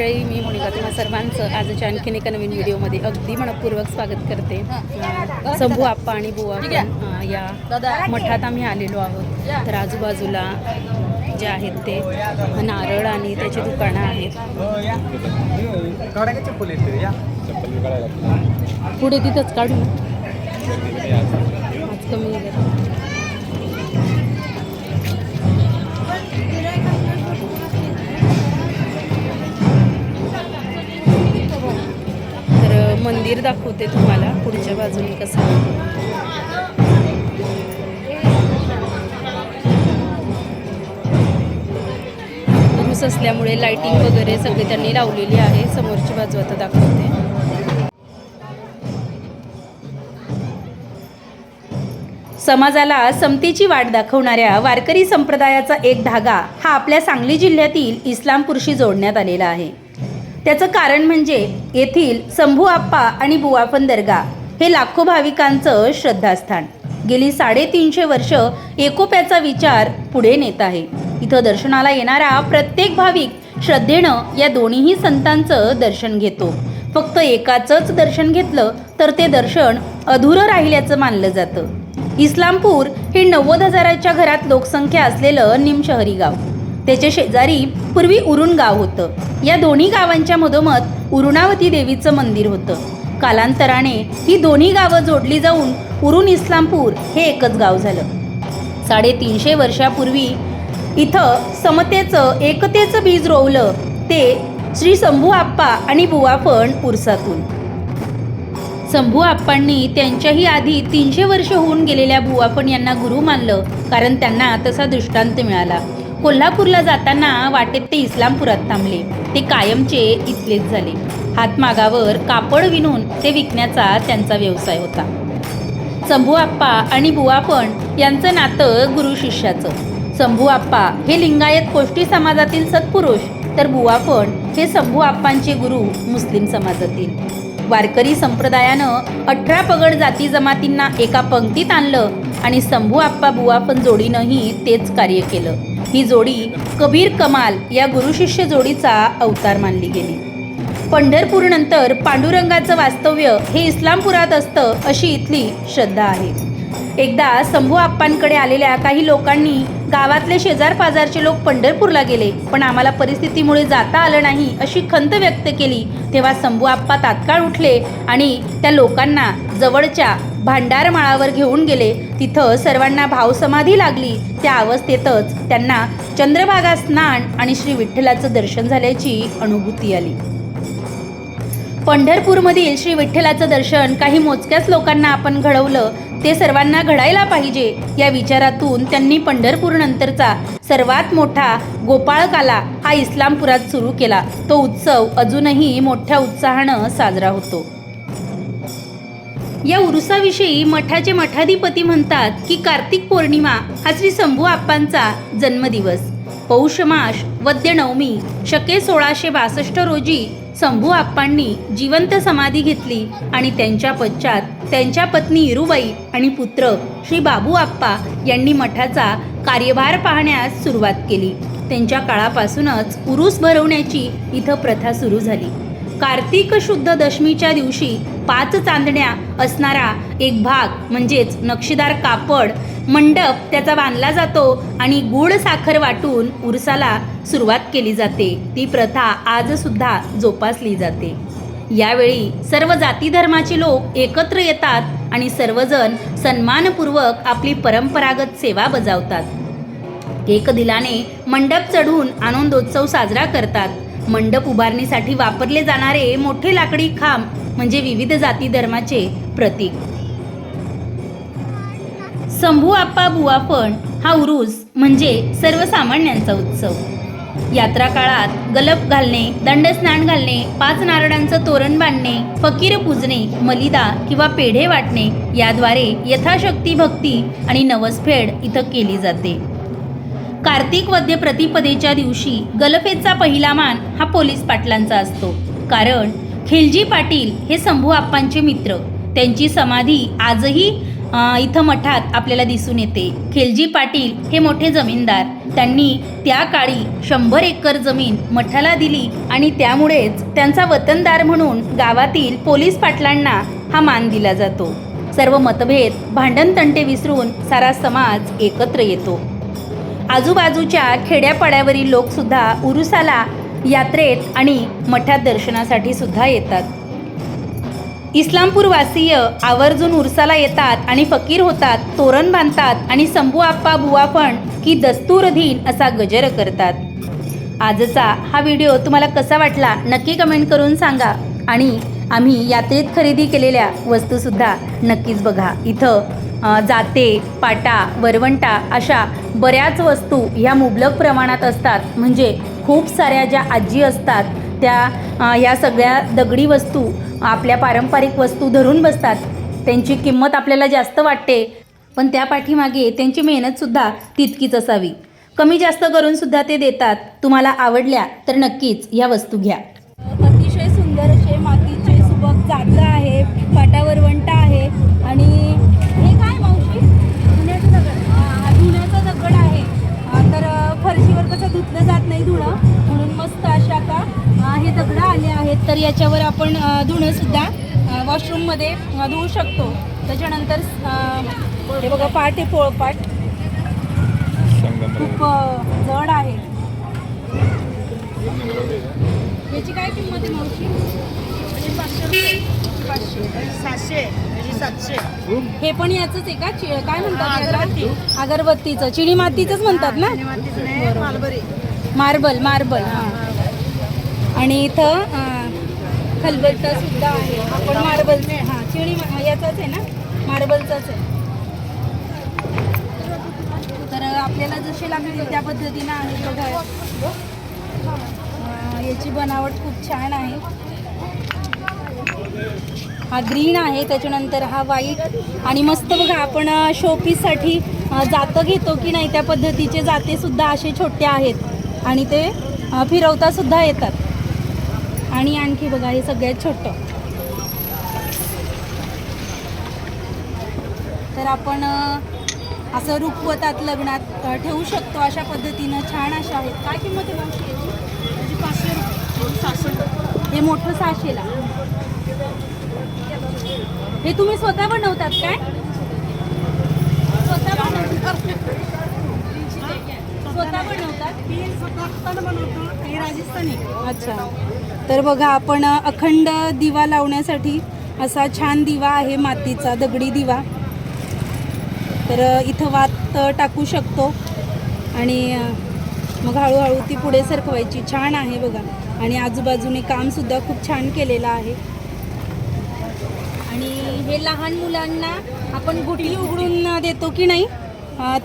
मंडळी मी मोनिका तुम्हा सर्वांचं आजच्या आणखीन एका नवीन व्हिडिओमध्ये अगदी मनपूर्वक स्वागत करते. शंभू आप्पा आणि बुवा या मठात आम्ही आलेलो आहोत. तर आजूबाजूला जे आहेत ते नारळ आणि त्याची दुकानं आहेत. पुढे तिथंच काढू. आज कमी मंदिर दाखवते तुम्हाला पुढच्या बाजूने कसं उरूस असल्यामुळे लाइटिंग वगैरे सगळे त्यांनी लावलेली आहे समोरची बाजू आता दाखवते. समाजाला समतेची वाट दाखवणाऱ्या वारकरी संप्रदायाचा एक धागा हा आपल्या सांगली जिल्ह्यातील इस्लामपूरशी जोडण्यात आलेला आहे. त्याचं कारण म्हणजे येथील शंभू आप्पा आणि बुवाफन दर्गा हे लाखो भाविकांचं श्रद्धास्थान. गेली साडेतीनशे वर्ष एकोप्याचा विचार पुढे नेत आहे. इथं दर्शनाला येणारा प्रत्येक भाविक श्रद्धेनं या दोन्हीही संतांचं दर्शन घेतो. फक्त एकाचंच दर्शन घेतलं तर ते दर्शन अधुरं राहिल्याचं मानलं जातं. इस्लामपूर हे नव्वद हजाराच्या घरात लोकसंख्या असलेलं निमशहरी गाव. त्याच्या शेजारी पूर्वी उरुण गाव होतं. या दोन्ही गावांच्या मधोमध उरुणावती देवीचं मंदिर होतं. कालांतराने ही दोन्ही गावं जोडली जाऊन उरुण इस्लामपूर हे एकच गाव झालं. साडेतीनशे वर्षापूर्वी इथं समतेचं एकतेचं बीज रोवलं ते श्री शंभू आप्पा आणि बुवाफण पुरसातून शंभू आप्पांनी त्यांच्याही आधी तीनशे वर्ष होऊन गेलेल्या बुवाफण यांना गुरु मानलं कारण त्यांना तसा दृष्टांत मिळाला. कोल्हापूरला जाताना वाटेत ते इस्लामपुरात थांबले. ते कायमचे इथलेच झाले. हातमागावर कापड विणून ते विकण्याचा त्यांचा व्यवसाय होता. शंभू आप्पा आणि बुवापण यांचं नातं गुरु शिष्याचं. शंभू आप्पा हे लिंगायत कोष्टी समाजातील सत्पुरुष तर बुवापण हे शंभू आप्पांचे गुरु मुस्लिम समाजातील. वारकरी संप्रदायानं अठरा पगड जाती जमातींना एका पंक्तीत आणलं आणि शंभू आप्पा बुवापण जोडीनंही तेच कार्य केलं. ही जोडी कबीर कमाल या गुरुशिष्य जोडीचा अवतार मानली गेली. पंढरपूरनंतर पांडुरंगाचं वास्तव्य हे इस्लामपुरात असतं अशी इथली श्रद्धा आहे. एकदा शंभू आप्पांकडे आलेल्या काही लोकांनी गावातले शेजार पाजारचे लोक पंढरपूरला गेले पण आम्हाला परिस्थितीमुळे जाता आलं नाही अशी खंत व्यक्त केली तेव्हा शंभू आप्पा तात्काळ उठले आणि त्या लोकांना जवळच्या भांडारमाळावर घेऊन गेले. तिथं सर्वांना भावसमाधी लागली. त्या अवस्थेतच त्यांना चंद्रभागा स्नान आणि श्री विठ्ठलाचं दर्शन झाल्याची अनुभूती आली. पंढरपूरमधील श्री विठ्ठलाचं दर्शन काही मोजक्याच लोकांना आपण घडवलं ते सर्वांना घडायला पाहिजे या विचारातून त्यांनी पंढरपूरनंतरचा सर्वात मोठा गोपाळकाला हा इस्लामपुरात सुरू केला. तो उत्सव अजूनही मोठ्या उत्साहानं साजरा होतो. या उरुसाविषयी मठाचे मठाधिपती म्हणतात की कार्तिक पौर्णिमा हा श्री शंभू आप्पांचा जन्मदिवस. पौषमास वद्य नवमी शके सोळाशे बासष्ट रोजी शंभू आप्पांनी जिवंत समाधी घेतली आणि त्यांच्या पश्चात त्यांच्या पत्नी इरुबाई आणि पुत्र श्री बाबू आप्पा यांनी मठाचा कार्यभार पाहण्यास सुरुवात केली. त्यांच्या काळापासूनच उरूस भरवण्याची इथं प्रथा सुरू झाली. कार्तिक शुद्ध दशमीच्या दिवशी पाच चांदण्या असणारा एक भाग म्हणजेच नक्षीदार कापड मंडप त्याचा बांधला जातो आणि गुळ साखर वाटून उरसाला सुरुवात केली जाते. ती प्रथा आजसुद्धा जोपासली जाते. यावेळी सर्व जाती धर्माचे लोक एकत्र येतात आणि सर्वजण सन्मानपूर्वक आपली परंपरागत सेवा बजावतात. एक दिलाने मंडप चढून आनंदोत्सव साजरा करतात. मंडप उभारणीसाठी वापरले जाणारे मोठे लाकडी खांब म्हणजे विविध जाती धर्माचे प्रतीक. संभू आप्पा बुवापण हा उरूस म्हणजे सर्वसामान्यांचा उत्सव. यात्रा काळात गलप घालणे दंडस्नान घालणे पाच नारळांचं तोरण बांधणे फकीर पूजणे मलिदा किंवा पेढे वाटणे याद्वारे यथाशक्ती भक्ती आणि नवसफेड इथं केली जाते. कार्तिक वद्य प्रतिपदेच्या दिवशी गलफेचा पहिला मान हा पोलीस पाटलांचा असतो. कारण खिलजी पाटील हे शंभू आप्पांचे मित्र. त्यांची समाधी आजही इथं मठात आपल्याला दिसून येते. खिलजी पाटील हे मोठे जमीनदार. त्यांनी त्या काळी शंभर एकर जमीन मठाला दिली आणि त्यामुळेच त्यांचा वतनदार म्हणून गावातील पोलीस पाटलांना हा मान दिला जातो. सर्व मतभेद भांडणतंटे विसरून सारा समाज एकत्र येतो. आजूबाजूच्या खेड्यापाड्यावरील लोकसुद्धा उरुसाला यात्रेत आणि मठात दर्शनासाठी सुद्धा येतात. इस्लामपूरवासीय आवर्जून उरसाला येतात आणि फकीर होतात तोरण बांधतात आणि शंभू आप्पा बुवा पण की दस्तूरधीन असा गजर करतात. आजचा हा व्हिडिओ तुम्हाला कसा वाटला नक्की कमेंट करून सांगा आणि आम्ही यात्रेत खरेदी केलेल्या वस्तूसुद्धा नक्कीच बघा. इथं जाते पाटा वरवंटा अशा बऱ्याच वस्तू ह्या मुबलक प्रमाणात असतात. म्हणजे खूप साऱ्या ज्या आजी असतात त्या ह्या सगळ्या दगडी वस्तू आपल्या पारंपरिक वस्तू धरून बसतात. त्यांची किंमत आपल्याला जास्त वाटते. पण त्या पाठीमागे त्यांची मेहनतसुद्धा तितकीच असावी. कमी जास्त करूनसुद्धा ते देतात. तुम्हाला आवडल्या तर नक्कीच ह्या वस्तू घ्या. हे दगडं आले आहेत तर याच्यावर आपण धुणंसुद्धा वॉशरूममध्ये धुवू शकतो. त्याच्यानंतर हे बघा पाट आहे पोळपाट खूप जड आहे. याची काय किंमत आहे मावशी? पाचशे रुपये. पाचशे. सातशे म्हणजे सातशे. हे पण याचंच आहे का? चि- काय म्हणतात याला? अगरबत्तीचं. चिनी मातीचंच म्हणतात ना? मालबरी मार्बल मार्बल हां. आणि इथं अं, खलबत्ता सुद्धा आहे. आपण मार्बलचे हां चिणी याचाच आहे ना? मार्बलचाच आहे. तर आपल्याला जसे लागले त्या पद्धतीनं आहे बघा याची बनावट खूप छान आहे. हा ग्रीन आहे त्याच्यानंतर हा व्हाईट. आणि मस्त बघा आपण शोपीससाठी जातं घेतो की नाही त्या पद्धतीचे जाते सुद्धा असे छोटे आहेत. आणि ते फिरवतासुद्धा फिरवता सुद्धा येतात. आणि आणखी बघा हे सगळ्यात छोटं. तर आपण असं रुखवतात लग्नात ठेवू शकतो अशा पद्धतीनं. छान अशा आहेत. काय किंमत आहे मावशी याची? पाचशे रुपये. हे मोठं सहाशेला. हे तुम्ही स्वतः बनवतात काय? स्वतः बनवतात. स्वतः बनवतात? राजस्थानी. अच्छा. तर बघा आपण अखंड दिवा लावण्यासाठी असा छान दिवा आहे मातीचा दगडी दिवा. तर इथं वात टाकू शकतो. आणि मग हळूहळू ती पुढे सरकवायची. छान आहे बघा. आणि आजूबाजूने कामसुद्धा खूप छान केलेलं आहे. आणि हे लहान मुलांना आपण गुटली उघडून देतो की नाही?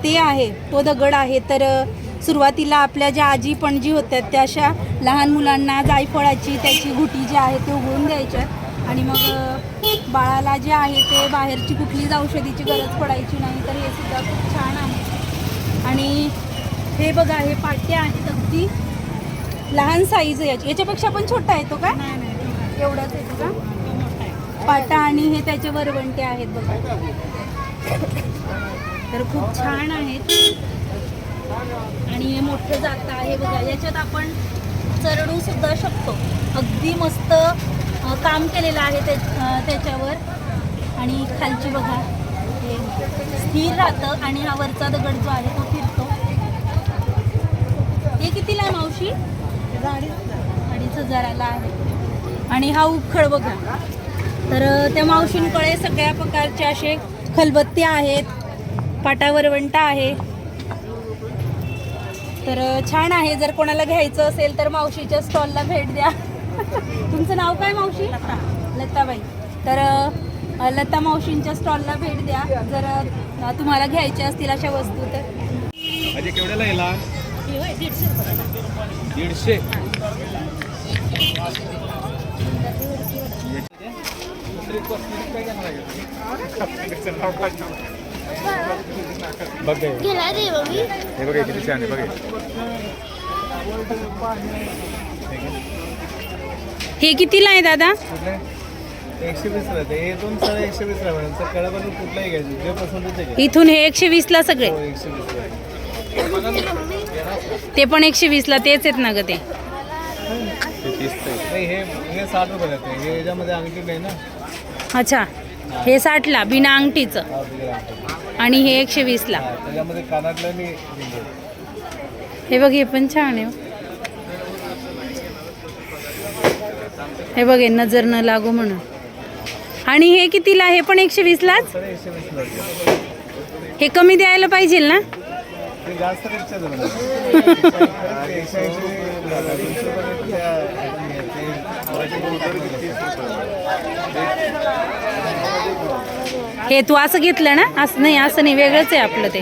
ते आहे. तो दगड आहे. तर सुरुवातीला आपल्या ज्या आजी पणजी होत्या त्या अशा लहान मुलांना जायफळाची त्याची गुटी जी आहे ते उघडून द्यायच्या. आणि मग बाळाला जे आहे ते बाहेरची कुठलीच औषधीची गरज पडायची नाही तर हे सुद्धा खूप छान आहे. आणि हे बघा हे पाट्या आहेत अगदी लहान साईज आहे याची. याच्यापेक्षा पण छोटा येतो का? एवढाच येतो का? पाटा आणि हे त्याचे वरवंटे आहेत बघा. तर खूप छान आहेत. आणि हे मोठं जातं आहे बघा. याच्यात आपण चरडू सुद्धा शकतो. अगदी मस्त काम केलेलं आहे त्या त्याच्यावर. आणि खालची बघा. हे स्थिर राहतं आणि हा वरचा दगड जो आहे तो फिरतो. हे कितीला आहे मावशी? अडीच हजाराला आहे. आणि हा उखळ बघा. तर त्या मावशींकडे सगळ्या प्रकारचे असे खलबत्ते आहेत. पाटावरवंटा आहे. तर छान आहे. जर कोणाला घ्यायचं असेल तर मावशीच्या स्टॉलला भेट द्या. तुमचं नाव काय मावशी? लताबाई. तर लता मावशींच्या स्टॉलला भेट द्या. जर तुम्हाला घ्यायच्या असतील अशा वस्तू तर. येला दीडशे बघ हे. गेला रे मम्मी. हे बघ किती छान आहे बघ. हे. कितीला आहे दादा? एकशे वीस राहते हे दोन साडे एकशे वीस राहा मॅडम कुठलाही घ्यायचं जे पसंत ते. इथून हे एकशे वीसला सगळे. हो एकशे ते पण एकशे वीसला तेच आहेत ना ग ते. नाही हे साठ रुपये हे याच्यामध्ये नाही ना. अच्छा. हे साठला बिना अंगठीचं. आणि हे एकशे वीसला. हा. हे बघ हे पण छान आहे. हे बघ हे नजर न लागू म्हणून. आणि हे कितीला? हे पण एकशे वीसलाच? हे कमी द्यायला पाहिजे ना? हे तू असं घेतलं ना? असं नाही असं नाही वेगळंच आहे आपलं ते.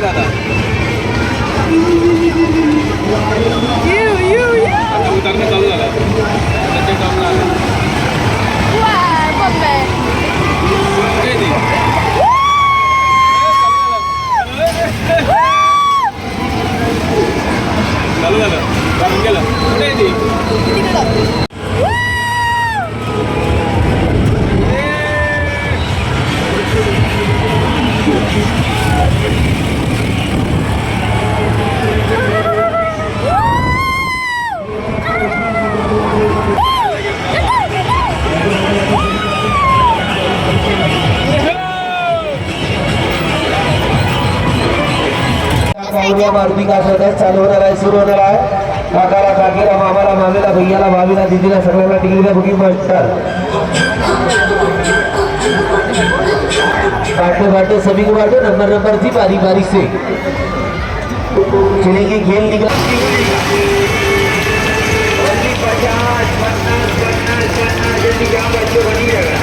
দাদা। मारुती काशात चालू होणार आहे, सुरू होणार आहे. काकाला काकीला मामाला मामेला भैयाला भावीला दिदीला, सगळ्यांना टिकलीला बुकिंग मास्टर बाटे बाटे सभी को बाटे, नंबर नंबर थी, बारी बारी से. चलेंगे खेल निकला. पचास बनी रहेगा?